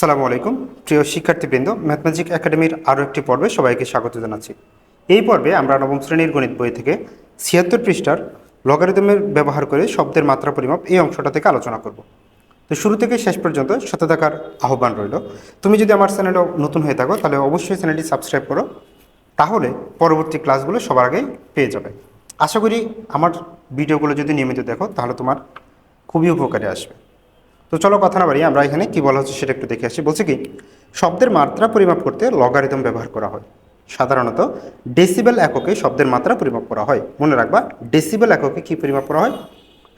আসসালামু আলাইকুম। প্রিয় শিক্ষার্থীবৃন্দ ম্যাথমেটিক একাডেমির আরও একটি পর্বে সবাইকে স্বাগত জানাচ্ছি। এই পর্বে আমরা নবম শ্রেণির গণিত বই থেকে ছিয়াত্তর পৃষ্ঠার লগারিদমের ব্যবহার করে শব্দের মাত্রা পরিমাপ এই অংশটা থেকে আলোচনা করব। তো শুরু থেকে শেষ পর্যন্ত সাথে থাকার আহ্বান রইল। তুমি যদি আমার চ্যানেলে নতুন হয়ে থাকো, তাহলে অবশ্যই চ্যানেলটি সাবস্ক্রাইব করো। তাহলে পরবর্তী ক্লাসগুলো সবার আগেই পেয়ে যাবে। আশা করি আমার ভিডিওগুলো যদি নিয়মিত দেখো, তাহলে তোমার খুবই উপকারে আসবে। তো চলো কথা না বাড়ি আমরা এখানে কি বলা হচ্ছে সেটা একটু দেখে আসি। বলছে কি, শব্দের মাত্রা পরিমাপ করতে লগারিদম ব্যবহার করা হয়। সাধারণত ডেসিবেল এককে শব্দের মাত্রা পরিমাপ করা হয়। মনে রাখবা ডেসিবেল এককে কি পরিমাপ করা হয়?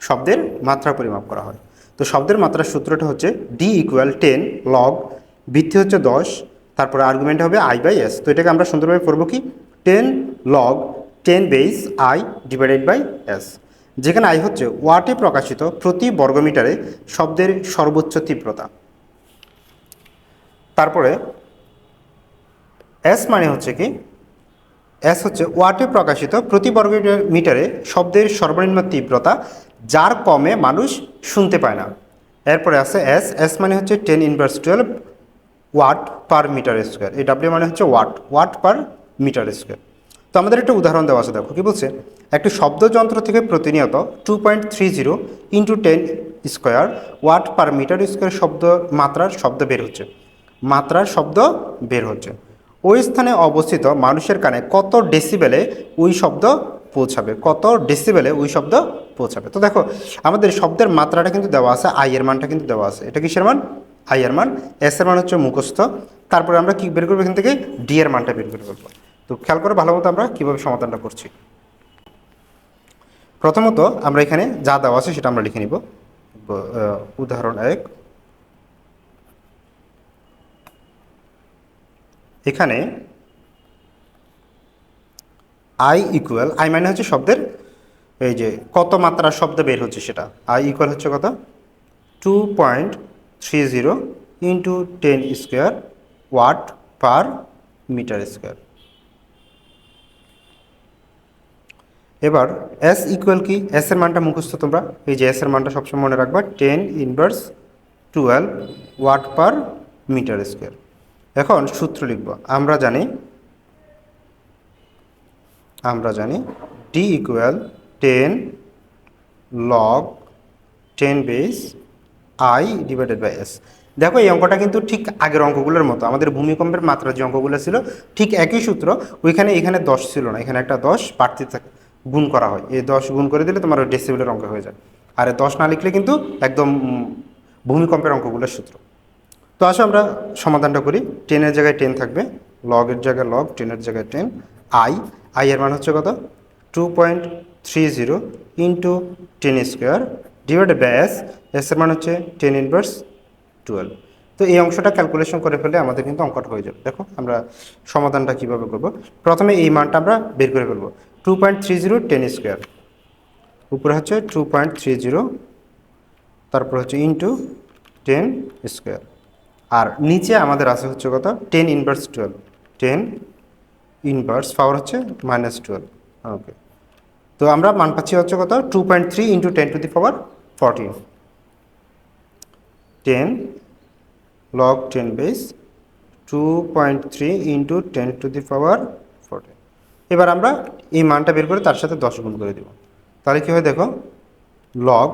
শব্দের মাত্রা পরিমাপ করা হয়। তো শব্দের মাত্রার সূত্রটা হচ্ছে ডি ইকুয়াল টেন লগ ভিত্তি হচ্ছে দশ, তারপরে আর্গুমেন্ট হবে আই বাই এস তো এটাকে আমরা সুন্দরভাবে পড়ব কি? Ten log ten base I divided by S যেখানে আই হচ্ছে ওয়াটে প্রকাশিত প্রতি বর্গমিটারে শব্দের সর্বোচ্চ তীব্রতা। তারপরে এস মানে হচ্ছে কি? এস হচ্ছে ওয়াটে প্রকাশিত প্রতি বর্গ মিটারে শব্দের সর্বনিম্ন তীব্রতা, যার কমে মানুষ শুনতে পায় না। এরপরে আছে এস এস মানে হচ্ছে ten inverse twelve watt per metre square এই ডাব্লিউ মানে হচ্ছে watt watt per metre square তো আমাদের একটা উদাহরণ দেওয়া আছে, দেখো, কি বলছে? একটি শব্দযন্ত্র থেকে প্রতিনিয়ত two point three zero into ten square watt per metre square শব্দ, মাত্রার শব্দ বের হচ্ছে। মাত্রার শব্দ বের হচ্ছে। ওই স্থানে অবস্থিত মানুষের কানে কত ডেসিবেলে ওই শব্দ পৌঁছাবে? কত ডেসিবেলে ওই শব্দ পৌঁছাবে? তো দেখো, আমাদের শব্দের মাত্রাটা কিন্তু দেওয়া আছে আই এর মানটা কিন্তু দেওয়া আছে। এটা কিসের মান? আই এর মান। এস এর মান হচ্ছে মুখস্থ। তারপরে আমরা কি বের করব এখান থেকে? ডি এর মানটা বের করে ফেলব। তো খেয়াল করে ভালো মতো আমরা কীভাবে সমাধানটা করছি। প্রথমত আমরা এখানে যা দেওয়া আছে সেটা আমরা লিখে নিব। উদাহরণ এক। এখানে আই ইকুয়াল আই মানে হচ্ছে শব্দের এই যে কত মাত্রার শব্দ বের হচ্ছে সেটা। আই ইকুয়াল হচ্ছে কত? Two point three zero into ten square watt per metre square এবার এস ইকুয়াল কি? এস এর মানটা মুখস্থ তোমরা। এই যে এস এর মানটা সবসময় মনে রাখবা। Ten inverse twelve watt per metre square এখন সূত্র লিখব। আমরা জানি আমরা জানি D equal ten log ten base I divided by S দেখো, এই অঙ্কটা কিন্তু ঠিক আগের অঙ্কগুলোর মতো। আমাদের ভূমিকম্পের মাত্রা যে অঙ্কগুলো ছিল, ঠিক একই সূত্র। ওইখানে এখানে দশ ছিল না। এখানে একটা দশ বাড়তি থাকে। গুণ করা হয়। এই দশ গুণ করে দিলে তোমার ডেসিবেলের অঙ্ক হয়ে যায়। আর দশ না লিখলে কিন্তু একদম ভূমিকম্পের অঙ্কগুলোর সূত্র। তো আসো আমরা সমাধানটা করি। টেনের জায়গায় টেন থাকবে। লগের জায়গায় লগ টেনের জায়গায় টেন আই আই এর মান হচ্ছে কত? Two point three zero into ten square divided by S S এর মান হচ্ছে টেন ইনভার্স টুয়েলভ তো এই অংশটা ক্যালকুলেশন করে ফেলে আমাদের কিন্তু অঙ্কটা হয়ে যাবে। দেখো আমরা সমাধানটা কীভাবে করব? প্রথমে এই মানটা আমরা বের করে ফেলব। Two point three zero ten square উপরে হচ্ছে টু পয়েন্ট থ্রি জিরো তারপর হচ্ছে ইন্টু টেন স্কোয়ার আর নিচে আমাদের আছে হচ্ছে কত? Ten inverse twelve ten inverse power হচ্ছে মাইনাস টুয়েলভ ওকে তো আমরা মান পাচ্ছি হচ্ছে কত? Two point three into ten to the power fourteen ten base two point three into ten to the power এবার আমরা এই মানটা বের করে তার সাথে দশ গুণ করে দেব। তাহলে কী হয় দেখো লগ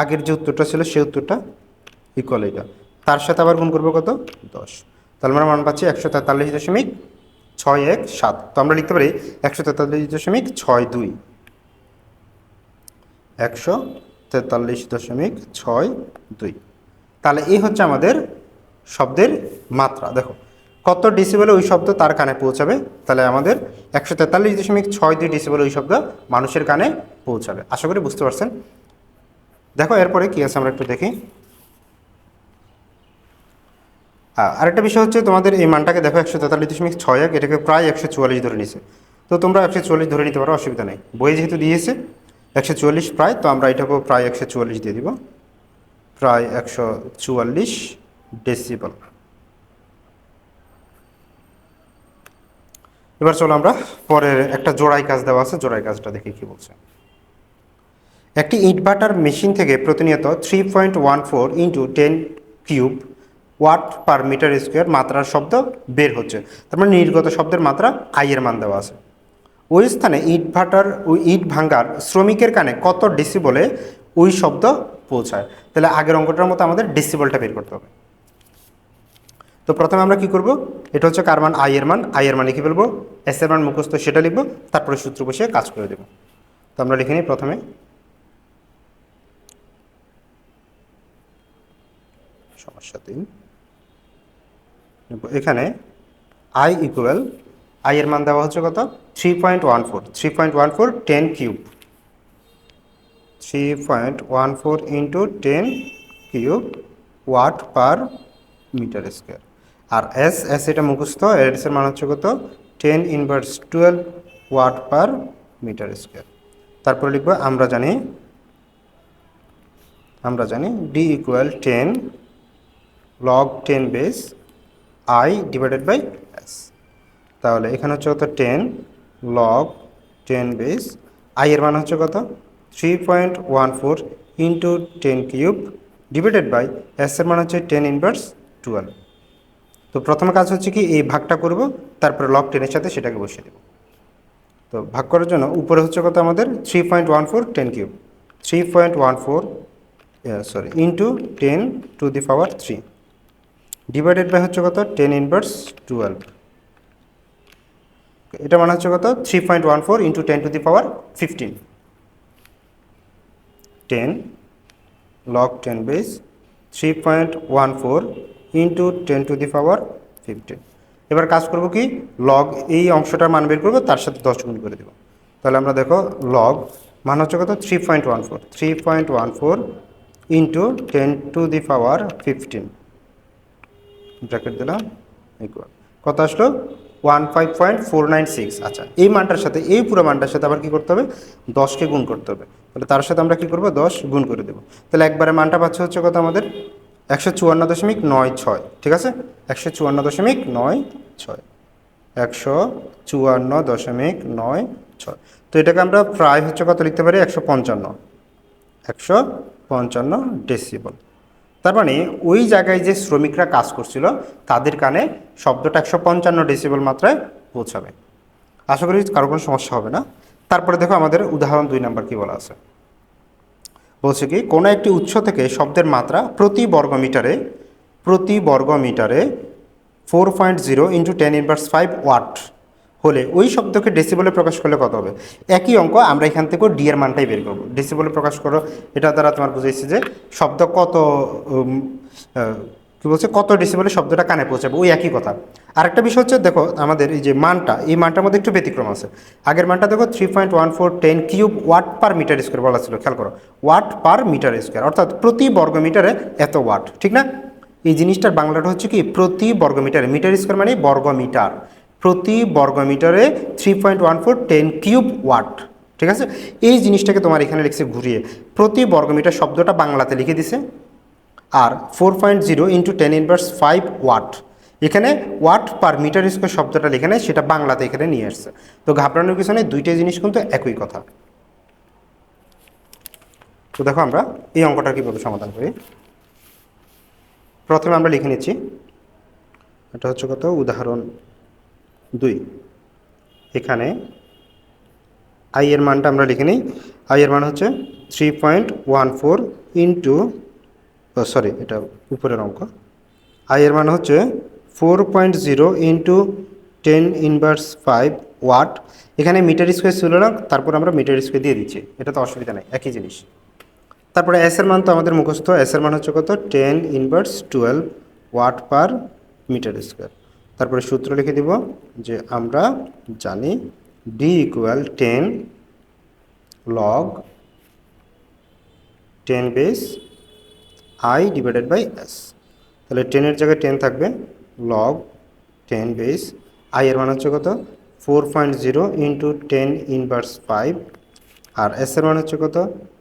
আগের যে উত্তরটা ছিল সেই উত্তরটা ইকুয়াল এটা তার সাথে আবার গুণ করব কত? দশ। তাহলে আমরা মান পাচ্ছি একশো তেতাল্লিশ দশমিক ছয় এক সাত। তো আমরা লিখতে পারি একশো তেতাল্লিশ দশমিক ছয় দুই। একশো তেতাল্লিশ দশমিক ছয় দুই। তাহলে এই হচ্ছে আমাদের শব্দের মাত্রা। দেখো কত ডিসিবেলে ওই শব্দ তার কানে পৌঁছাবে? তাহলে আমাদের একশো তেতাল্লিশ দশমিক ছয় দুই ডিসিবেলে ওই শব্দ মানুষের কানে পৌঁছাবে। আশা করি বুঝতে পারছেন? দেখো, এরপরে কি আছে আমরা একটু দেখি। আরেকটা বিষয় হচ্ছে তোমাদের এই মানটাকে দেখো একশো তেতাল্লিশ দশমিক ছয় এক, এটাকে প্রায় একশো চুয়াল্লিশ ধরে নিছে তো তোমরা একশো চুয়াল্লিশ ধরে নিতে পারো, অসুবিধা নেই। বই যেহেতু দিয়েছে, একশো চুয়াল্লিশ প্রায়, তো আমরা এটাকেও প্রায় একশো চুয়াল্লিশ দিয়ে দিব। প্রায় একশো চুয়াল্লিশ ডেসিবল এবার চলো আমরা পরের একটা জোড়াই কাজ দেওয়া আছে, জোড়াই কাজটা দেখি কি বলছে। একটি ইটভাটার মেশিন থেকে প্রতিনিয়ত three point one four into ten cube watt per metre square মাত্রার শব্দ বের হচ্ছে। তার মানে নির্গত শব্দের মাত্রা আই এর মান দেওয়া আছে। ওই স্থানে ইট ভাটার ইট ভাঙ্গার শ্রমিকের কানে কত ডিসিবলে ওই শব্দ পৌঁছায়? তাহলে আগের অঙ্কটার মতো আমাদের ডিসিবলটা বের করতে হবে। তো প্রথমে আমরা কি করব? এটা হচ্ছে কার মান আই এর মান। আই এর মানে কি বলব? এস এর মান মুখস্থ সেটা লিখব, তারপরে সূত্র বসিয়ে কাজ করে দেবো। তো আমরা লিখে নিই প্রথমে। সমস্যা তিন। এখানে আই ইকুয়াল আই এর মান দেওয়া হচ্ছে কত? Three point one four three point one four ten cube three point one four into ten cube watt per metre square আর এস এস এটা মুখস্থ এর মান হচ্ছে কত? Ten inverse twelve watt per metre square তারপরে লিখব, আমরা জানি আমরা জানি D equal ten log ten base I divided by S তাহলে এখানে হচ্ছে কত? Ten log ten base I এর মান হচ্ছে কত? Three point one four into ten cube divided by S এর মান হচ্ছে টেন ইনভার্স টুয়েলভ তো প্রথম কাজ হচ্ছে কি, এই ভাগটা করব, তারপরে লক টেনের সাথে সেটাকে বসিয়ে দেবো। তো ভাগ করার জন্য উপরে হচ্ছে কত আমাদের? Three point one four ten cube three point one four sorry into ten to the power three divided by হচ্ছে কত? টেন ইনভার্স টুয়েলভ এটা মানে হচ্ছে কত? Three point one four into ten to the power fifteen ten log ten base three point one four into ten to the power fifteen এবার কাজ করব কি? লগ এই অংশটার মান বের করব, তার সাথে দশ গুণ করে দেব। তাহলে আমরা দেখো লগ মান হচ্ছে কত? Three point one four three point one four into ten to the power fifteen bracket দিলাম ইকুয়াল কত আসলো? One five point four nine six আচ্ছা এই মানটার সাথে, এই পুরো মানটার সাথে আবার কি করতে হবে? দশকে গুণ করতে হবে। তাহলে তার সাথে আমরা কি করব? দশ গুণ করে দেবো। তাহলে একবারে মানটা পাচ্ছে হচ্ছে কত আমাদের? একশো চুয়ান্ন দশমিক নয় ছয়, ঠিক আছে? একশো চুয়ান্ন দশমিক নয় ছয়, একশো চুয়ান্ন দশমিক নয় ছয়। তো এটাকে আমরা প্রায় হচ্ছে কত লিখতে পারি? একশো পঞ্চান্ন একশো পঞ্চান্ন ডেসিবল। তার মানে ওই জায়গায় যে শ্রমিকরা কাজ করছিল, তাদের কানে শব্দটা একশো পঞ্চান্ন ডেসিবল মাত্রায় পৌঁছাবে। আশা করি কারও কোনো সমস্যা হবে না। তারপরে দেখো আমাদের উদাহরণ দুই নাম্বার কি বলা আছে? বলছে কি, কোনো একটি উৎস থেকে শব্দের মাত্রা প্রতি বর্গ মিটারে প্রতি বর্গ মিটারে four point zero into ten inverse five watt হলে ওই শব্দকে ডেসিবলে প্রকাশ করলে কত হবে? একই অঙ্ক, আমরা এখান থেকেও ডি এর মানটাই বের করব। ডেসিবলে প্রকাশ করো, এটা দ্বারা তোমার বুঝেছি যে শব্দ কত কি বলছে? কত ডেসিবলে শব্দটা কানে পৌঁছাবে? ওই একই কথা। আরেকটা বিষয় হচ্ছে, দেখো, আমাদের এই যে মানটা, এই মানটার মধ্যে একটু ব্যতিক্রম আছে। আগের মানটা দেখো three point one four ten cube watt per metre square বলা ছিল, খেয়াল করো। ওয়াট পার মিটার স্কোয়ার অর্থাৎ প্রতি বর্গ মিটারে এত ওয়াট ঠিক না? এই জিনিসটার বাংলাটা হচ্ছে কি, প্রতি বর্গ মিটারে মিটার স্কোয়ার মানে বর্গ মিটার প্রতি বর্গ মিটারে three point one four ten cube watt ঠিক আছে? এই জিনিসটাকে তোমার এখানে লিখছে ঘুরিয়ে। প্রতি বর্গমিটার শব্দটা বাংলাতে লিখে দিছে। আর four point zero into ten inverse five watt এখানে ওয়াট পার মিটার স্কোয়ার শব্দটা লিখে নেয়, সেটা বাংলাতে এখানে নিয়ে আসছে। তো ঘাবড়ানোর কিছু নেই দুইটা জিনিস কিন্তু একই কথা। তো দেখো আমরা এই অঙ্কটা কীভাবে সমাধান করি। প্রথমে আমরা লিখে নিচ্ছি, এটা হচ্ছে কত? উদাহরণ দুই। এখানে আই এর মানটা আমরা লিখে নিই। আই এর মান হচ্ছে three point one four into sorry এটা উপরের অঙ্ক। আই এর মান হচ্ছে four point zero into ten inverse five watt এখানে মিটার স্কোয়ার ছিল না, তারপর আমরা মিটার স্কোয়ার দিয়ে দিচ্ছি। এটা তো অসুবিধা নেই, একই জিনিস। তারপরে এস এর মান তো আমাদের মুখস্থ এস এর মান হচ্ছে কত? Ten inverse twelve watt per metre square তারপরে সূত্র লিখে দিব যে আমরা জানি D equal ten log ten base I divided by S তাহলে টেনের জায়গায় টেন থাকবে। লগ টেন বেস আই এর মান হচ্ছে কত? Four point zero into ten inverse five আর এস এর মান হচ্ছে কত?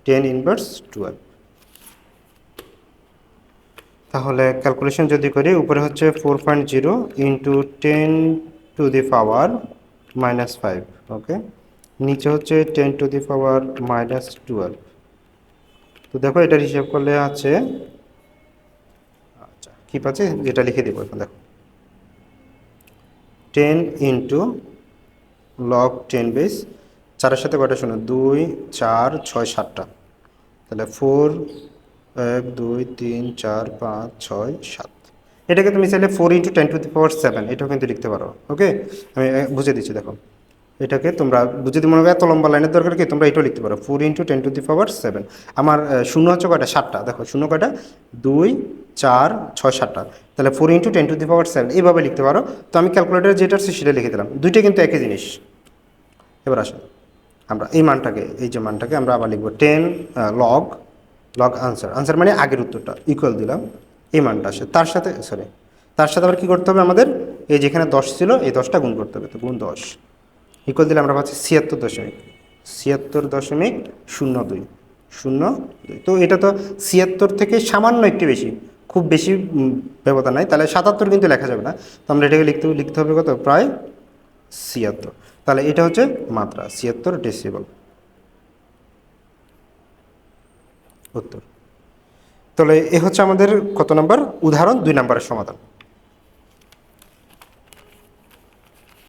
টেন ইনভার্স টুয়েলভ তাহলে ক্যালকুলেশন যদি করি, উপরে হচ্ছে four point zero into ten to the power minus five okay নিচে হচ্ছে ten to the power minus twelve তো দেখো, এটার হিসাব করলে আছে কী পাচ্ছি যেটা লিখে দেবো এখন, দেখো। Ten into log ten base চারের সাথে কয়টা শোনো দুই, চার, ছয়, সাতটা। তাহলে ফোর এক, দুই, তিন, চার, পাঁচ, ছয়, সাত। এটাকে তুমি চাইলে four into ten to the power seven এটাও কিন্তু লিখতে পারো ওকে আমি বুঝে দিচ্ছি, দেখো। এটাকে তোমরা যদি মনে করো এত লম্বা লাইনের দরকার কি, তোমরা এটাও লিখতে পারো। Four into ten to the power seven আমার শূন্য হচ্ছে কয়টা? সাতটা। দেখো, শূন্য কয়টা? দুই, চার, ছয়, সাতটা। তাহলে four into ten to the power seven এইভাবে লিখতে পারো। তো আমি ক্যালকুলেটার যেটা আছে সেটা লিখে দিলাম। দুইটা কিন্তু একই জিনিস। এবার আসো। আমরা এই মানটাকে, এই যে মানটাকে আমরা আবার লিখব ten log log answer answer মানে আগের উত্তরটা। ইকুয়াল দিলাম। এই মানটা আসে। তার সাথে সরি তার সাথে আবার কী করতে হবে আমাদের? এই যেখানে দশ ছিল, এই দশটা গুণ করতে হবে। তো গুণ দশ। ইকুয়াল দিলে আমরা পাচ্ছি ছিয়াত্তর দশমিক ছিয়াত্তর দশমিক শূন্য দুই শূন্য দুই। তো এটা তো ছিয়াত্তর থেকে সামান্য একটু বেশি, খুব বেশি ব্যবধান নাই। তাহলে সাতাত্তর কিন্তু লেখা যাবে না। তো আমরা এটাকে লিখতে লিখতে হবে কত? প্রায় ছিয়াত্তর। তাহলে এটা হচ্ছে মাত্রা, ছিয়াত্তর ডেসিবল উত্তর। তাহলে এ হচ্ছে আমাদের কত নম্বর? উদাহরণ দুই নম্বরের সমাধান।